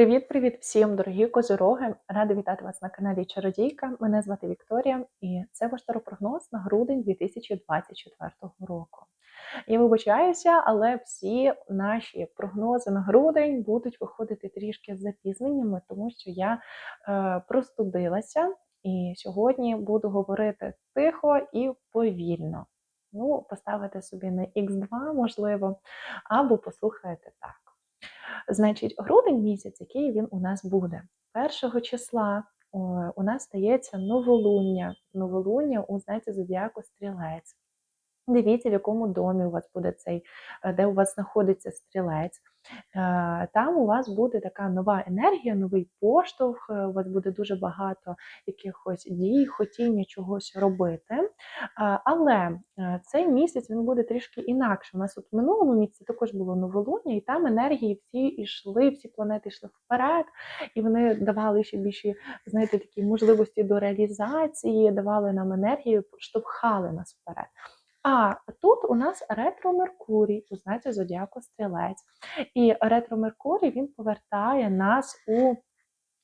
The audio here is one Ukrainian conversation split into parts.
Привіт-привіт всім, дорогі козироги! Рада вітати вас на каналі Чародійка. Мене звати Вікторія, і це ваш таропрогноз на грудень 2024 року. Я вибачаюся, але всі наші прогнози на грудень будуть виходити трішки запізненнями, тому що я е, простудилася і сьогодні буду говорити тихо і повільно. Ну, поставите собі на Х2, можливо, або послухайте так. Значить, грудень місяць, який він у нас буде. Першого числа у нас стається новолуння. Новолуння у знаці зодіаку стрілець. Дивіться, в якому домі у вас буде цей, е, де у вас знаходиться стрілець. Е, там у вас буде така нова енергія, новий поштовх, е, у вас буде дуже багато якихось дій, хотіння чогось робити. Але цей місяць він буде трішки інакше. У нас от в минулому місяці також було новолуння, і там енергії всі йшли, всі планети йшли вперед, і вони давали ще більші, знаєте, такі можливості до реалізації, давали нам енергію, штовхали нас вперед. А тут у нас ретро Меркурій, у знаці Зодіаку Стрілець. І ретро Меркурій він повертає нас у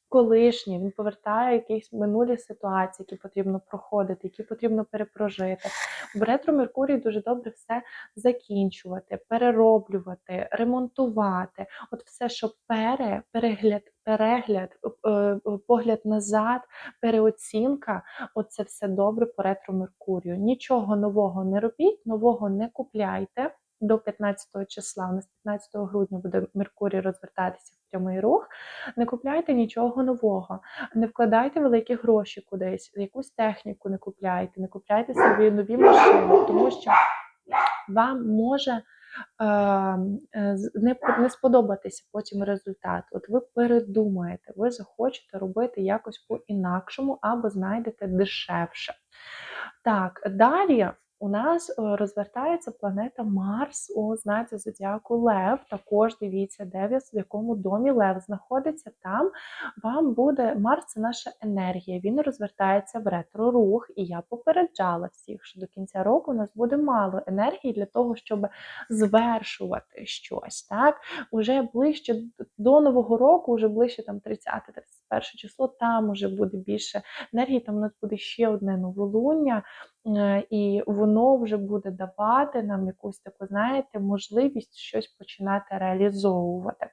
колишнє, він повертає якісь минулі ситуації, які потрібно проходити, які потрібно перепрожити. В ретро Меркурій дуже добре все закінчувати, перероблювати, ремонтувати. От все, що пере, перегляд, перегляд, е, е, погляд назад, переоцінка от це все добре по ретро Меркурію. Нічого нового не робіть, нового не купляйте до 15 числа. У нас 15 грудня буде Меркурій розвертатися прямий рух. Не купляйте нічого нового, не вкладайте великі гроші кудись, якусь техніку не купляйте, не купляйте собі нові машини, тому що вам може. Ем, е, не не сподобатися потім результат. От ви передумаєте, ви захочете робити якось по-інакшому або знайдете дешевше. Так, далі у нас е, розвертається планета Марс у знаці Зодіаку Лев. Також дивіться, де в якому домі Лев знаходиться. Там вам буде Марс це наша енергія. Він розвертається в ретро-рух. І я попереджала всіх, що до кінця року у нас буде мало енергії для того, щоб звершувати щось. Так, Уже ближче до Нового року, вже ближче там 30-31 число, там уже буде більше енергії, там у нас буде ще одне новолуння. Е, і воно вже буде давати нам якусь таку, знаєте, можливість щось починати реалізовувати.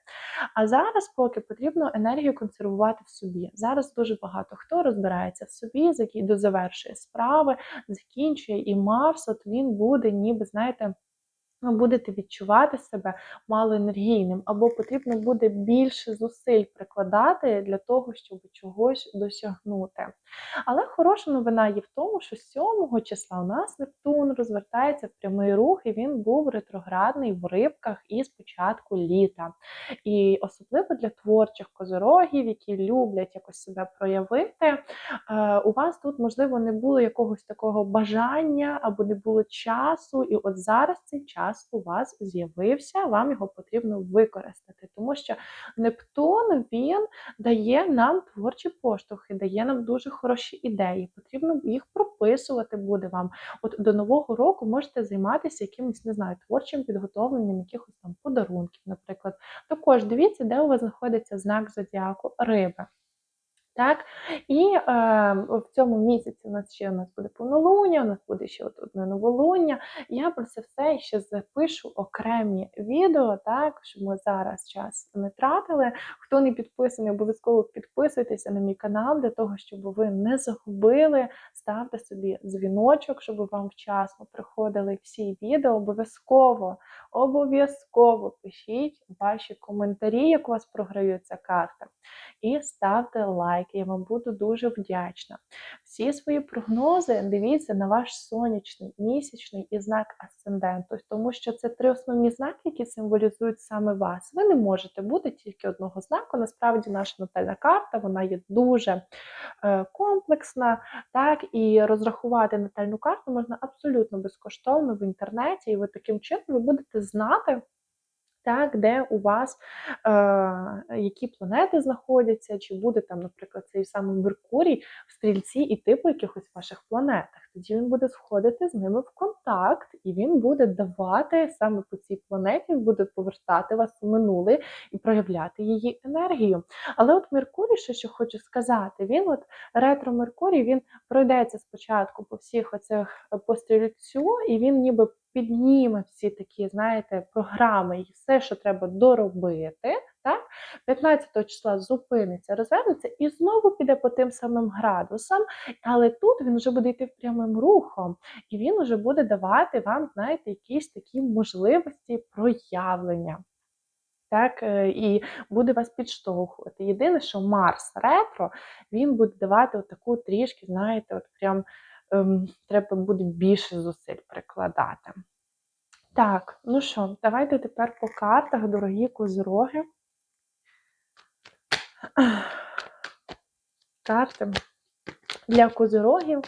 А зараз, поки потрібно енергію консервувати в собі. Зараз дуже багато хто розбирається в собі, завершує справи, закінчує і Марс, от він буде, ніби, знаєте, будете відчувати себе малоенергійним, або потрібно буде більше зусиль прикладати для того, щоб чогось досягнути. Але хороша новина є в тому, що 7 числа у нас Нептун розвертається в прямий рух, і він був ретроградний в рибках із початку літа. І особливо для творчих козорогів, які люблять якось себе проявити, е, у вас тут, можливо, не було якогось такого бажання або не було часу, і от зараз цей час час у вас з'явився, вам його потрібно використати, тому що Нептун він дає нам творчі поштовхи, дає нам дуже хороші ідеї. Потрібно їх прописувати буде вам. От до нового року можете займатися якимось, не знаю, творчим підготовленням якихось там подарунків, наприклад. Також дивіться, де у вас знаходиться знак зодіаку риби. Так? І е, в цьому місяці у нас ще у нас буде повнолуння, у нас буде ще одне новолуння. Я про це все ще запишу окремі відео, так, щоб ми зараз час не тратили. Хто не підписаний, обов'язково підписуйтеся на мій канал для того, щоб ви не загубили. Ставте собі дзвіночок, щоб вам вчасно приходили всі відео. Обов'язково, обов'язково пишіть ваші коментарі, як у вас програються карта. І ставте лайк лайк, я вам буду дуже вдячна. Всі свої прогнози дивіться на ваш сонячний, місячний і знак асценденту, тому що це три основні знаки, які символізують саме вас. Ви не можете бути тільки одного знаку. Насправді, наша натальна карта вона є дуже е, комплексна, так, і розрахувати натальну карту можна абсолютно безкоштовно в інтернеті, і ви таким чином ви будете знати Так, де у вас е, які планети знаходяться, чи буде там, наприклад, цей самий Меркурій в стрільці і типу якихось ваших планетах. Тоді він буде сходити з ними в контакт, і він буде давати саме по цій планеті, буде повертати вас у минуле і проявляти її енергію. Але от Меркурій, що ще хочу сказати, він от ретро Меркурій, він пройдеться спочатку по всіх оцих по стрільцю, і він ніби підніме всі такі, знаєте, програми і все, що треба доробити. Так? 15 числа зупиниться, розвернеться і знову піде по тим самим градусам, але тут він вже буде йти прямим рухом, і він вже буде давати вам, знаєте, якісь такі можливості проявлення. Так, е, і буде вас підштовхувати. Єдине, що Марс ретро, він буде давати таку трішки, знаєте, от прям треба буде більше зусиль прикладати. Так, ну що, давайте тепер по картах, дорогі козороги. Карти для козирогів.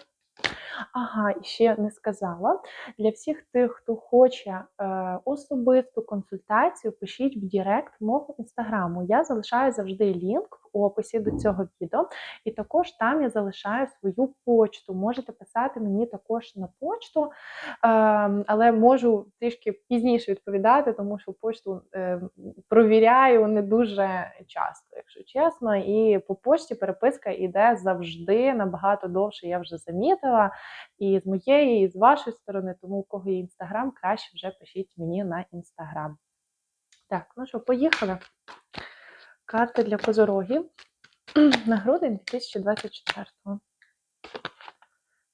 Ага, ще не сказала. Для всіх тих, хто хоче е, особисту консультацію, пишіть в Директ мого інстаграму. Я залишаю завжди лінк в описі до цього відео, і також там я залишаю свою почту. Можете писати мені також на почту, е, але можу трішки пізніше відповідати, тому що почту е, провіряю не дуже часто, якщо чесно. І по почті переписка йде завжди набагато довше, я вже замітила. І з моєї, і з вашої сторони, тому у кого є інстаграм, краще вже пишіть мені на інстаграм. Так, ну що, поїхали. Карти для козорогів на грудень 2024.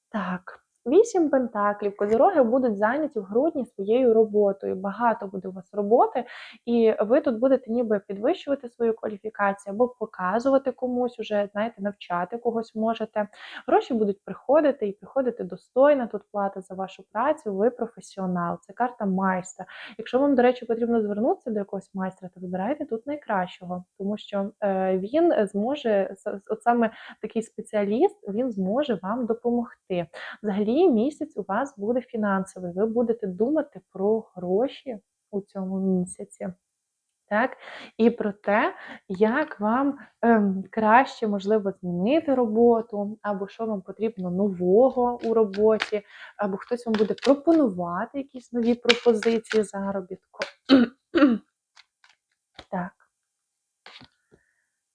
Так. Вісім пентаклів, козороги будуть зайняті в грудні своєю роботою. Багато буде у вас роботи, і ви тут будете ніби підвищувати свою кваліфікацію або показувати комусь, уже знаєте, навчати когось можете. Гроші будуть приходити і приходити достойна. Тут плата за вашу працю, ви професіонал. Це карта майстра. Якщо вам, до речі, потрібно звернутися до якогось майстра, то вибирайте тут найкращого, тому що е, він зможе, от саме такий спеціаліст, він зможе вам допомогти. Взагалі взагалі місяць у вас буде фінансовий. Ви будете думати про гроші у цьому місяці. Так, і про те, як вам ем, краще можливо змінити роботу, або що вам потрібно нового у роботі, або хтось вам буде пропонувати якісь нові пропозиції заробітку. так.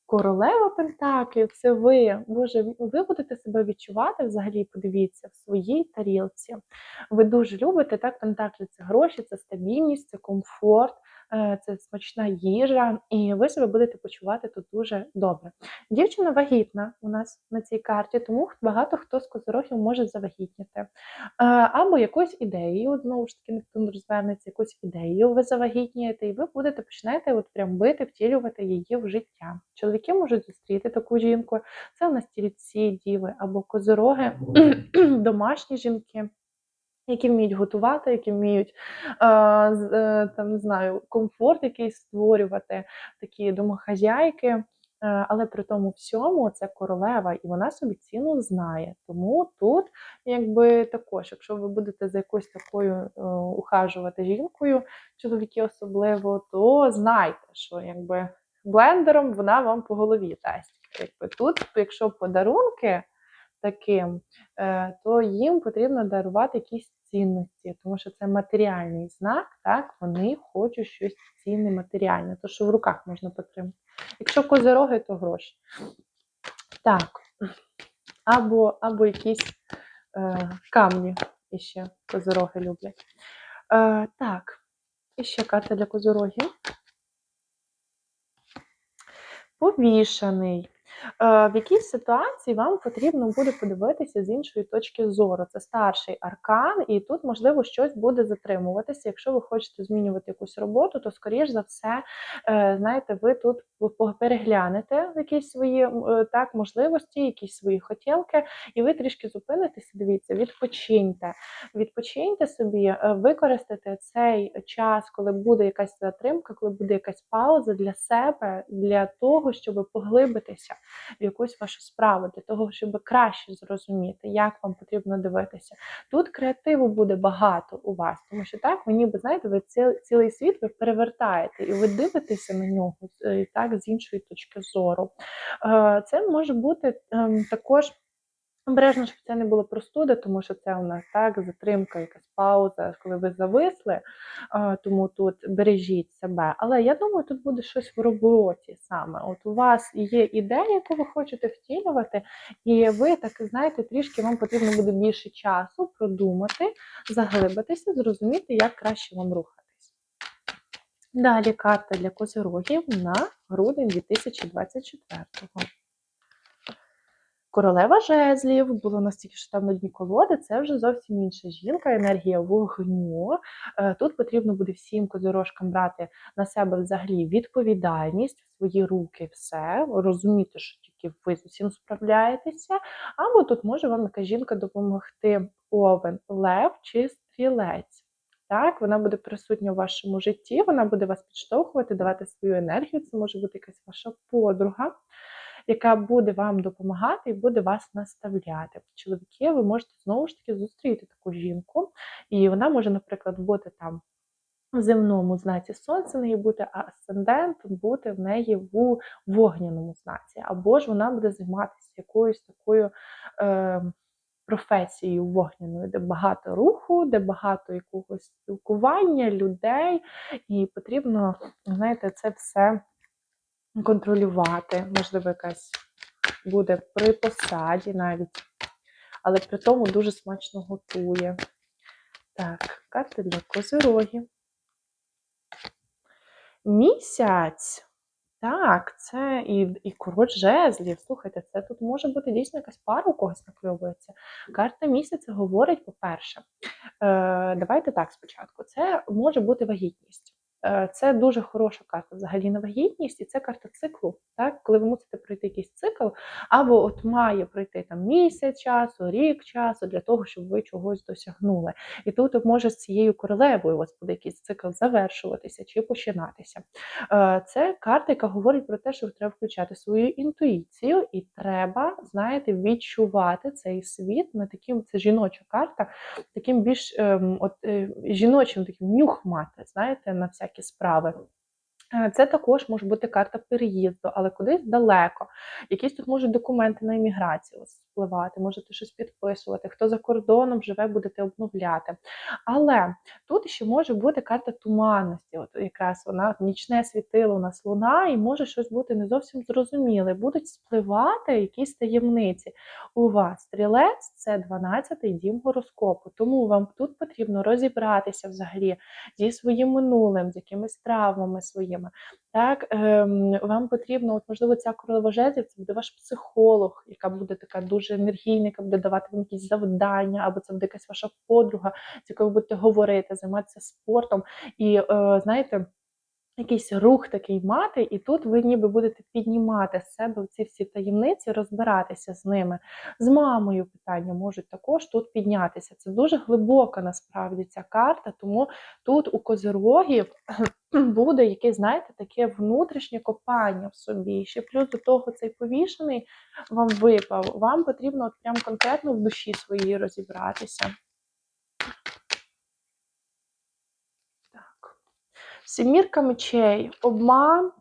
Королева Пентаклів це ви. Боже, ви будете себе відчувати взагалі, подивіться, в своїй тарілці. Ви дуже любите так, Пентаклі це гроші, це стабільність, це комфорт, це смачна їжа, і ви себе будете почувати тут дуже добре. Дівчина вагітна у нас на цій карті, тому багато хто з козорогів може завагітніти. Е, або якоюсь ідеєю, знову ж таки, Нептун розвернеться, якусь ідеєю ви завагітнієте, і ви будете почнете от прям бити, втілювати її в життя. Чоловіки можуть зустріти таку жінку, це у нас тільці, діви або козороги, домашні жінки які вміють готувати, які вміють е, там не знаю, комфорт якийсь створювати, такі домохазяйки. Е, але при тому всьому це королева, і вона собі ціну знає. Тому тут, якби також, якщо ви будете за якоюсь такою е, ухажувати жінкою, чоловіки особливо, то знайте, що якби блендером вона вам по голові дасть. Якби тут, якщо подарунки таким, е, то їм потрібно дарувати якісь цінності, тому що це матеріальний знак, так, вони хочуть щось цінне, матеріальне, то що в руках можна потримати. Якщо козироги, то гроші. Так, або або якісь е, камні іще козироги люблять. Е, Так, і ще карта для козирогів. Повішаний. Е, в якій ситуації вам потрібно буде подивитися з іншої точки зору. Це старший аркан, і тут, можливо, щось буде затримуватися. Якщо ви хочете змінювати якусь роботу, то, скоріш за все, е, знаєте, ви тут переглянете якісь свої е, так, можливості, якісь свої хотілки, і ви трішки зупинитеся, дивіться, відпочиньте. Відпочиньте собі, використайте цей час, коли буде якась затримка, коли буде якась пауза для себе, для того, щоб поглибитися в якусь вашу справу, для того, щоб краще зрозуміти, як вам потрібно дивитися. Тут креативу буде багато у вас, тому що так, ви ніби знаєте, ви цілий світ ви перевертаєте і ви дивитеся на нього е, так з іншої точки зору. Е, це може бути ем, також. Обережно, щоб це не було простуда, тому що це у нас так, затримка, якась пауза, коли ви зависли, тому тут бережіть себе. Але я думаю, тут буде щось в роботі саме. От у вас є ідея, яку ви хочете втілювати, і ви так знаєте, трішки вам потрібно буде більше часу продумати, заглибитися, зрозуміти, як краще вам рухатись. Далі карта для козирогів на грудень 2024 року. Королева жезлів було настільки що там на дні колоди, це вже зовсім інша жінка, енергія вогню. Е, тут потрібно буде всім козирожкам брати на себе взагалі відповідальність в свої руки, все, розуміти, що тільки ви з усім справляєтеся. Або тут може вам яка жінка допомогти овен, лев чи стрілець. Так, вона буде присутня у вашому житті, вона буде вас підштовхувати, давати свою енергію. Це може бути якась ваша подруга яка буде вам допомагати і буде вас наставляти. Чоловіки, ви можете знову ж таки зустріти таку жінку, і вона може, наприклад, бути там. В земному знаці сонця неї бути, асцендент бути в неї в вогняному знаці. Або ж вона буде займатися якоюсь такою е, професією вогняною, де багато руху, де багато якогось спілкування, людей, і потрібно, знаєте, це все контролювати. Можливо, якась буде при посаді навіть. Але при тому дуже смачно готує. Так, карти для козирогів. Місяць. Так, це і і король жезлів. Слухайте, це тут може бути дійсно якась пара у когось накльовується. Карта місяця говорить, по-перше, е, давайте так спочатку. Це може бути вагітність. Е, це дуже хороша карта взагалі на вагітність, і це карта циклу. Так? Коли ви мусите пройти якийсь цикл, або от має пройти там місяць часу, рік часу для того, щоб ви чогось досягнули. І тут може з цією королевою у вас буде якийсь цикл завершуватися чи починатися. Е, це карта, яка говорить про те, що треба включати свою інтуїцію, і треба, знаєте, відчувати цей світ на таким, це жіноча карта, таким більш ем, от, е, жіночим таким нюх мати, знаєте, на всякі всякі справи. Е, це також може бути карта переїзду, але кудись далеко. Якісь тут можуть документи на імміграцію впливати, можете щось підписувати. Хто за кордоном живе, будете обновляти. Але тут ще може бути карта туманності. От якраз вона нічне світило у нас луна, і може щось бути не зовсім зрозуміле. Будуть спливати якісь таємниці. У вас стрілець це 12-й дім гороскопу. Тому вам тут потрібно розібратися взагалі зі своїм минулим, з якимись травмами своїми. Так, ем, Вам потрібно, от можливо, ця королева жезлів, це буде ваш психолог, яка буде така дуже енергійна, яка буде давати вам якісь завдання, або це буде якась ваша подруга, з якою ви будете говорити, займатися спортом. І е, знаєте якийсь рух такий мати, і тут ви ніби будете піднімати з себе ці всі таємниці, розбиратися з ними. З мамою питання можуть також тут піднятися. Це дуже глибока насправді ця карта, тому тут у козирогів буде якесь, знаєте, таке внутрішнє копання в собі. Ще плюс до того цей повішений вам випав. Вам потрібно от прям конкретно в душі своїй розібратися. Сімірка мечей, обман,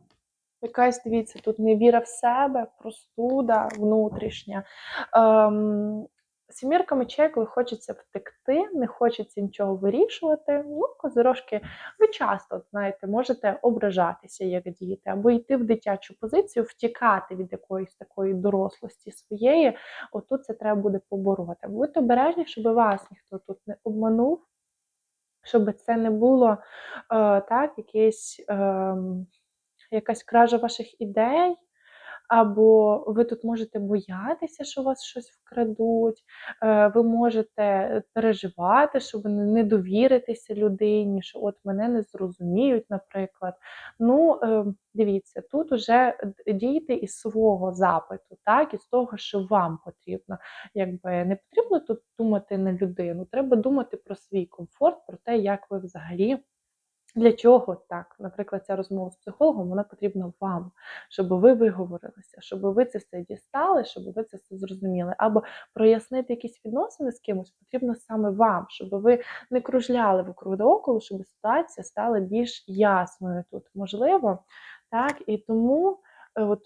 якась, дивіться, тут невіра в себе, простуда внутрішня. Ем, Сімірка мечей, коли хочеться втекти, не хочеться нічого вирішувати. Ну, козирожки, ви часто, знаєте, можете ображатися, як діти, або йти в дитячу позицію, втікати від якоїсь такої дорослості своєї. Отут це треба буде побороти. Будьте обережні, щоб вас ніхто тут не обманув щоб це не було е, так, якийсь, е, якась кража ваших ідей, або ви тут можете боятися, що вас щось вкрадуть, е, ви можете переживати, що ви не довіритеся людині, що от мене не зрозуміють, наприклад. Ну, е, дивіться, тут вже дійте із свого запиту, так, із того, що вам потрібно. Якби Не потрібно тут думати на людину, треба думати про свій комфорт, про те, як ви взагалі Для чого так? Наприклад, ця розмова з психологом вона потрібна вам, щоб ви виговорилися, щоб ви це все дістали, щоб ви це все зрозуміли. Або прояснити якісь відносини з кимось потрібно саме вам, щоб ви не кружляли вокруг до около, щоб ситуація стала більш ясною тут. Можливо, так і тому. Е, от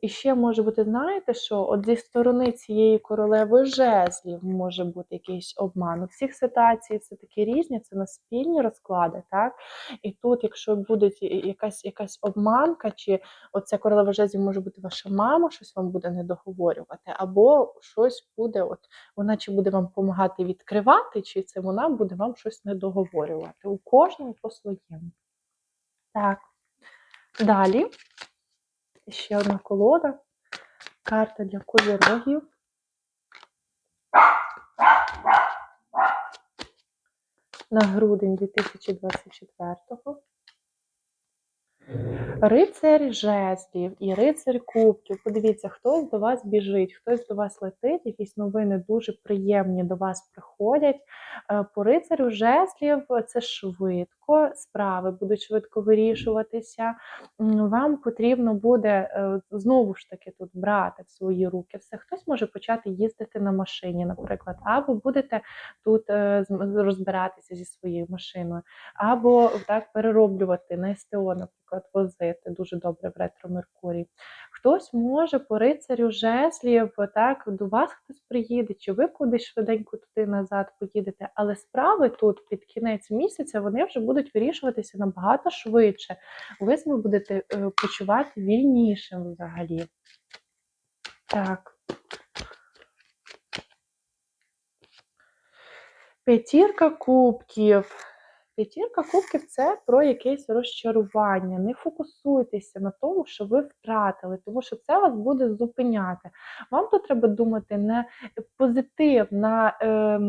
і ще може бути, знаєте, що от зі сторони цієї королеви жезлів може бути якийсь обман. У всіх ситуацій це такі різні, це на спільні розклади, так? І тут, якщо буде якась якась обманка, чи оця королева жезлів може бути ваша мама, щось вам буде не договорювати, або щось буде, от вона чи буде вам допомагати відкривати, чи це вона буде вам щось не договорювати. У кожному по своєму. Так. Далі. Ще одна колода. Карта для козирогів. На грудень 2024-го. Рицарь жезлів і рицарь кубків. Подивіться, хтось до вас біжить, хтось до вас летить, якісь новини дуже приємні до вас приходять. Е, по рицарю жезлів це швидко, справи будуть швидко вирішуватися. Вам потрібно буде е, знову ж таки тут брати в свої руки все. Хтось може почати їздити на машині, наприклад, або будете тут е, розбиратися зі своєю машиною, або так перероблювати на СТО, наприклад, возити дуже добре в ретро Меркурій. Хтось може по рицарю жезлів, так, до вас хтось приїде, чи ви кудись швиденько туди назад поїдете, але справи тут під кінець місяця вони вже будуть вирішуватися набагато швидше. Ви себе будете е, почувати вільнішим взагалі. Так. П'ятірка кубків. П'ятірка кубків це про якесь розчарування. Не фокусуйтеся на тому, що ви втратили, тому що це вас буде зупиняти. Вам тут треба думати не позитив на е,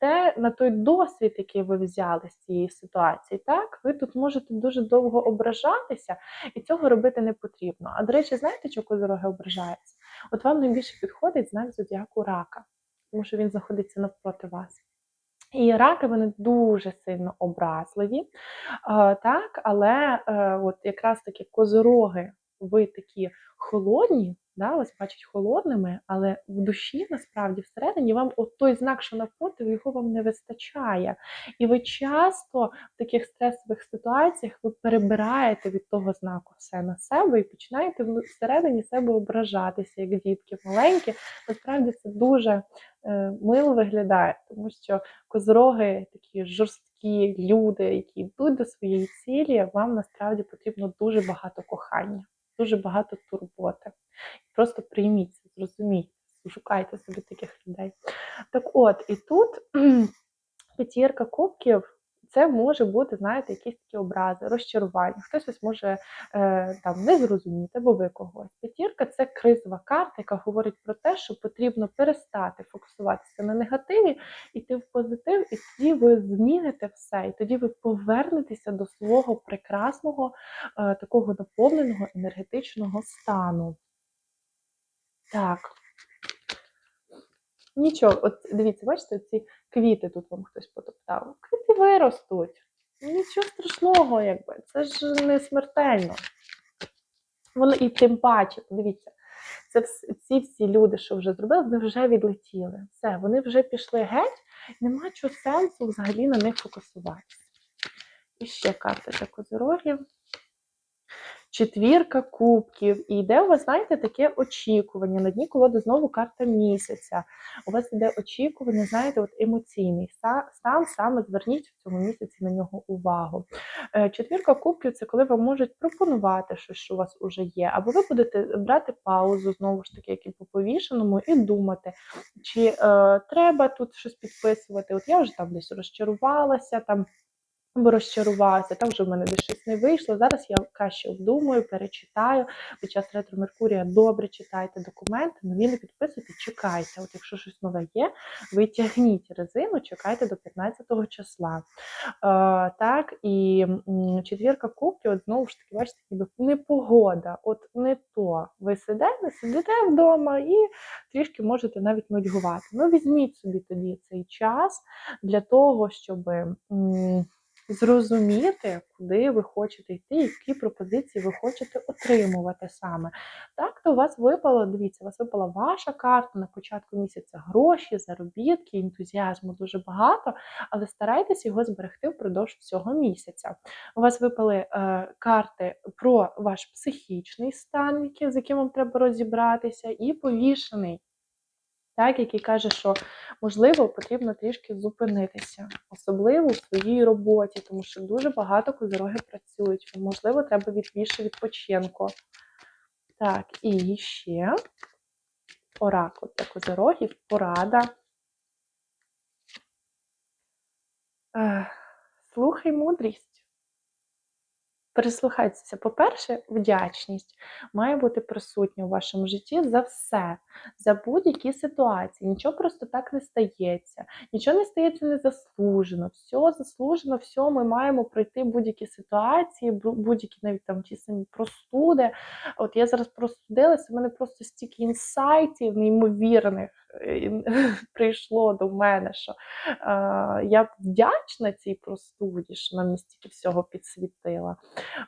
те, на той досвід, який ви взяли з цієї ситуації. Так, ви тут можете дуже довго ображатися, і цього робити не потрібно. А до речі, знаєте, чого козороги ображаються? От вам найбільше підходить знак зодіаку рака, тому що він знаходиться навпроти вас. І раки вони дуже сильно образливі, так, але е, от якраз таки козороги, ви такі холодні, да, вас бачать холодними, але в душі, насправді, всередині вам от той знак, що навпроти, його вам не вистачає. І ви часто в таких стресових ситуаціях ви перебираєте від того знаку все на себе і починаєте всередині себе ображатися, як дітки маленькі. Насправді це дуже е, мило виглядає, тому що козроги такі жорсткі люди, які йдуть до своєї цілі, вам насправді потрібно дуже багато кохання дуже багато турботи. Просто прийміть це, зрозумійте, шукайте собі таких людей. Так от, і тут п'ятірка кубків. Це може бути, знаєте, якісь такі образи, розчарування. Хтось ось може е, там не зрозуміти, або ви когось. П'ятірка це кризова карта, яка говорить про те, що потрібно перестати фокусуватися на негативі, йти в позитив, і тоді ви зміните все, і тоді ви повернетеся до свого прекрасного, е, такого наповненого енергетичного стану. Так. Нічого, от дивіться, бачите, ці квіти тут вам хтось потоптав. Квіти виростуть. Нічого страшного, якби. Це ж не смертельно. Воно і тим паче, подивіться, це ці всі люди, що вже зробили, вони вже відлетіли. Все, вони вже пішли геть, нема чого сенсу взагалі на них фокусуватися. І ще карта для козирогів четвірка кубків, і йде у вас, знаєте, таке очікування. На дні колоди знову карта місяця. У вас йде очікування, знаєте, от емоційний стан, саме зверніть в цьому місяці на нього увагу. Е, четвірка кубків це коли вам можуть пропонувати щось, що у вас вже є, або ви будете брати паузу, знову ж таки, як і по повішеному, і думати, чи е, треба тут щось підписувати. От я вже там десь розчарувалася. там або розчарувалася, там вже в мене десь щось не вийшло. Зараз я краще обдумую, перечитаю. Під час ретро Меркурія добре читайте документи, нові не підписуйте, чекайте. От якщо щось нове є, витягніть резину, чекайте до 15-го числа. Е, Так, і четвірка кубків, от знову ж таки, бачите, ніби непогода, от не то. Ви сидите, сидите вдома і трішки можете навіть нудьгувати. Ну, візьміть собі тоді цей час для того, щоб зрозуміти, куди ви хочете йти, які пропозиції ви хочете отримувати саме. Так, то у вас випало, дивіться, у вас випала ваша карта на початку місяця гроші, заробітки, ентузіазму дуже багато, але старайтесь його зберегти впродовж всього місяця. У вас випали е, карти про ваш психічний стан, з яким вам треба розібратися, і повішений так, який каже, що можливо потрібно трішки зупинитися, особливо в своїй роботі, тому що дуже багато козороги працюють. Можливо, треба від більше відпочинку. Так, і ще оракул для козорогів, порада. Слухай мудрість. Прислухайтеся. По-перше, вдячність має бути присутня у вашому житті за все, за будь-які ситуації. Нічого просто так не стається, нічого не стається незаслужено. Все заслужено, все ми маємо пройти будь-які ситуації, будь-які навіть там ті самі простуди. От я зараз простудилася, в мене просто стільки інсайтів неймовірних прийшло до мене, що е, я вдячна цій простуді, що мені стільки всього підсвітила.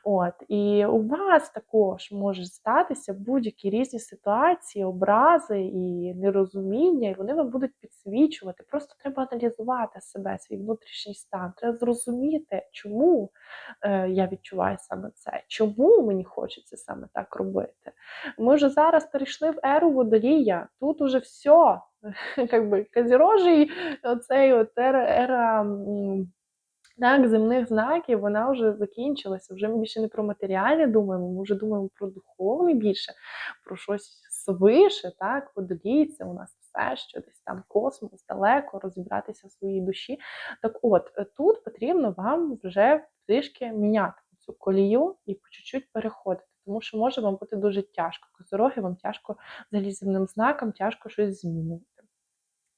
От і у вас також може статися будь-які різні ситуації, образи і нерозуміння, і вони вам будуть підсвічувати. Просто треба аналізувати себе, свій внутрішній стан. Треба зрозуміти, чому е, я відчуваю саме це, чому мені хочеться саме так робити. Ми вже зараз перейшли в еру водолія. Тут уже все. Якби казірожий, оцей от ера, так, земних знаків вона вже закінчилася. Вже ми більше не про матеріальне думаємо, ми вже думаємо про духовне більше, про щось свише, так, водолійця у нас все, що десь там космос, далеко, розібратися в своїй душі. Так от, тут потрібно вам вже трішки міняти цю колію і по чуть-чуть переходити, тому що може вам бути дуже тяжко. Козороги вам тяжко взагалі знаком, тяжко щось змінювати.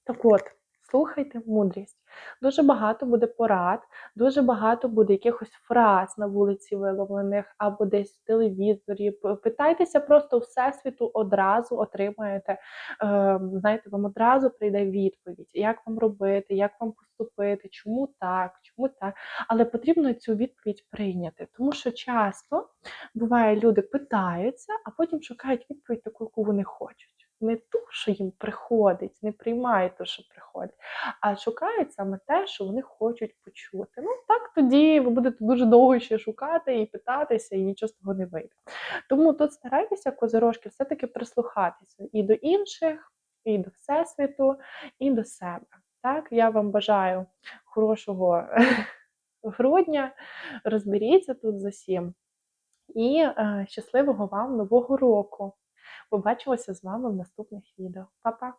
Так от, слухайте мудрість. Дуже багато буде порад, дуже багато буде якихось фраз на вулиці виловлених або десь в телевізорі. Питайтеся просто всесвіту одразу отримаєте. Е, знаєте, вам одразу прийде відповідь, як вам робити, як вам поступити, чому так, чому так. Але потрібно цю відповідь прийняти, тому що часто буває, люди питаються, а потім шукають відповідь таку, яку вони хочуть. Не ту, що їм приходить, не приймають те, що приходить, а шукають саме те, що вони хочуть почути. Ну так тоді ви будете дуже довго ще шукати і питатися, і нічого з того не вийде. Тому тут старайтеся, козирожки, все-таки прислухатися і до інших, і до всесвіту, і до себе. Так, я вам бажаю хорошого грудня. Розберіться тут з усім. І е, щасливого вам нового року! Побачимося з вами в наступних відео. Па-па!